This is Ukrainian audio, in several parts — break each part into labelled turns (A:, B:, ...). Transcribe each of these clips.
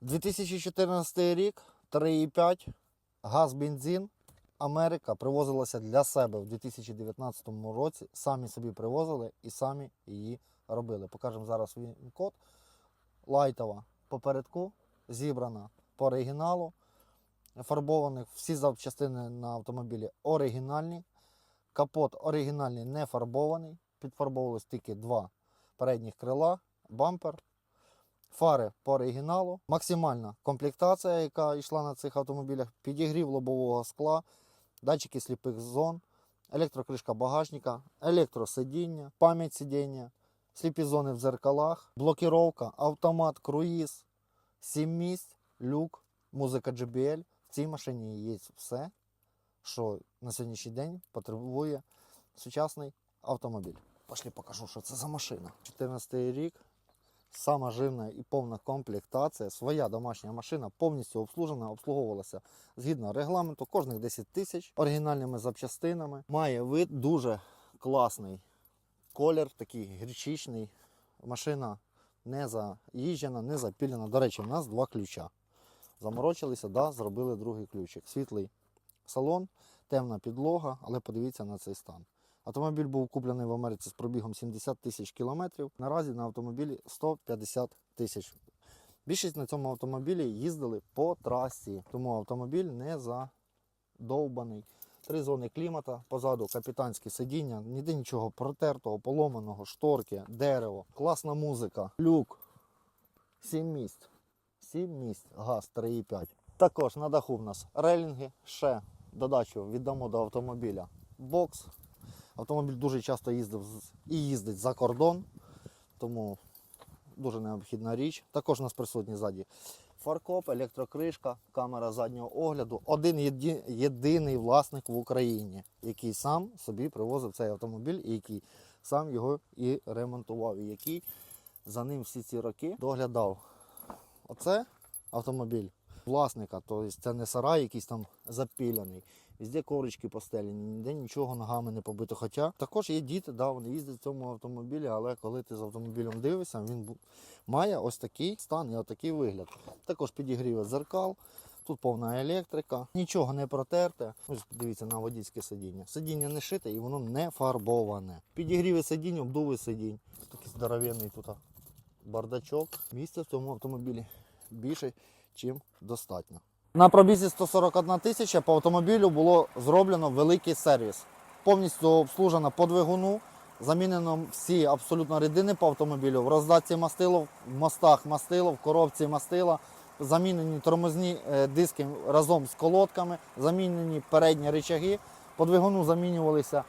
A: 2014 рік, 3,5, газ, бензин. Америка привозилася для себе в 2019 році. Самі собі привозили і самі її робили. Покажемо зараз код. Лайтова попередку, зібрана по оригіналу. Фарбованих всі запчастини на автомобілі оригінальні. Капот оригінальний не фарбований. Підфарбовувалось тільки два передніх крила, бампер. Фари по оригіналу, максимальна комплектація, яка йшла на цих автомобілях, підігрів лобового скла, датчики сліпих зон, електрокришка багажника, електросидіння, пам'ять сидіння, сліпі зони в зеркалах, блокіровка, автомат, круїз, 7 місць, люк, музика JBL. В цій машині є все, що на сьогоднішній день потребує сучасний автомобіль. Пошли покажу, що це за машина. 14 рік. Сама жирна і повна комплектація, своя домашня машина повністю обслужена, обслуговувалася згідно регламенту, кожних 10 тисяч оригінальними запчастинами. Має вид дуже класний. Колір такий гірчичний. Машина не заїжджена, не запілена. До речі, в нас два ключа. Заморочилися, да, зробили другий ключик. Світлий салон, темна підлога, але подивіться на цей стан. Автомобіль був куплений в Америці з пробігом 70 тисяч кілометрів. Наразі на автомобілі 150 тисяч. Більшість на цьому автомобілі їздили по трасі, тому автомобіль не задовбаний. Три зони клімата, позаду капітанське сидіння, ніде нічого протертого, поломаного, шторки, дерево, класна музика, люк, 7 місць. 7 місць, газ 3,5. Також на даху в нас релінги, ще додачу віддамо до автомобіля бокс. Автомобіль дуже часто їздив і їздить за кордон, тому дуже необхідна річ. Також у нас присутні ззаді фаркоп, електрокришка, камера заднього огляду. Один єді- єдиний власник в Україні, який сам собі привозив цей автомобіль і який сам його і ремонтував, і який за ним всі ці роки доглядав. Оце автомобіль власника, тобто це не сарай якийсь там запіляний. Везде коврички постелені, ніде нічого ногами не побито. Хоча також є діти, да, вони їздять в цьому автомобілі, але коли ти з автомобілем дивишся, він має ось такий стан і ось такий вигляд. Також підігріве зеркал, тут повна електрика, нічого не протерте. Ось дивіться на водійське сидіння. Сидіння не шите і воно не фарбоване. Підігріве сидінь, обдуви сидінь. Такий здоровенний тут бардачок. Місця в цьому автомобілі більше, ніж достатньо. На пробізі 141 тисяча по автомобілю було зроблено великий сервіс. Повністю обслужено по двигуну, замінено всі абсолютно рідини по автомобілю. В роздатці мастило, в мостах мастило, в коробці мастила, замінені тормозні е, диски разом з колодками, замінені передні рычаги. По двигуну замінювалися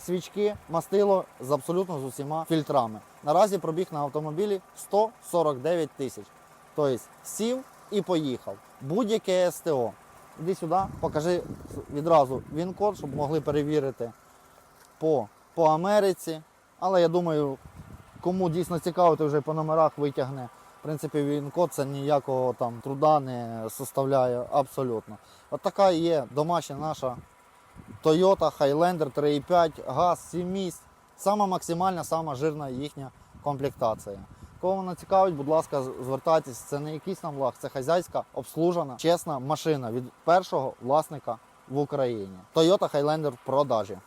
A: свічки, мастило з абсолютно з усіма фільтрами. Наразі пробіг на автомобілі 149 тисяч. Тобто сів і поїхав. Будь-яке СТО. Іди сюди, покажи відразу він-код, щоб могли перевірити по, по Америці. Але я думаю, кому дійсно цікаво, то вже по номерах витягне. В принципі, він-код це ніякого там труда не составляє абсолютно. От така є домашня наша Toyota Highlander 3.5, газ, 7 місць. Сама максимальна, сама жирна їхня комплектація. Кого вона цікавить, будь ласка, звертайтесь. Це не якийсь там лаг, це хазяйська, обслужена, чесна машина від першого власника в Україні. Toyota Highlander в продажі.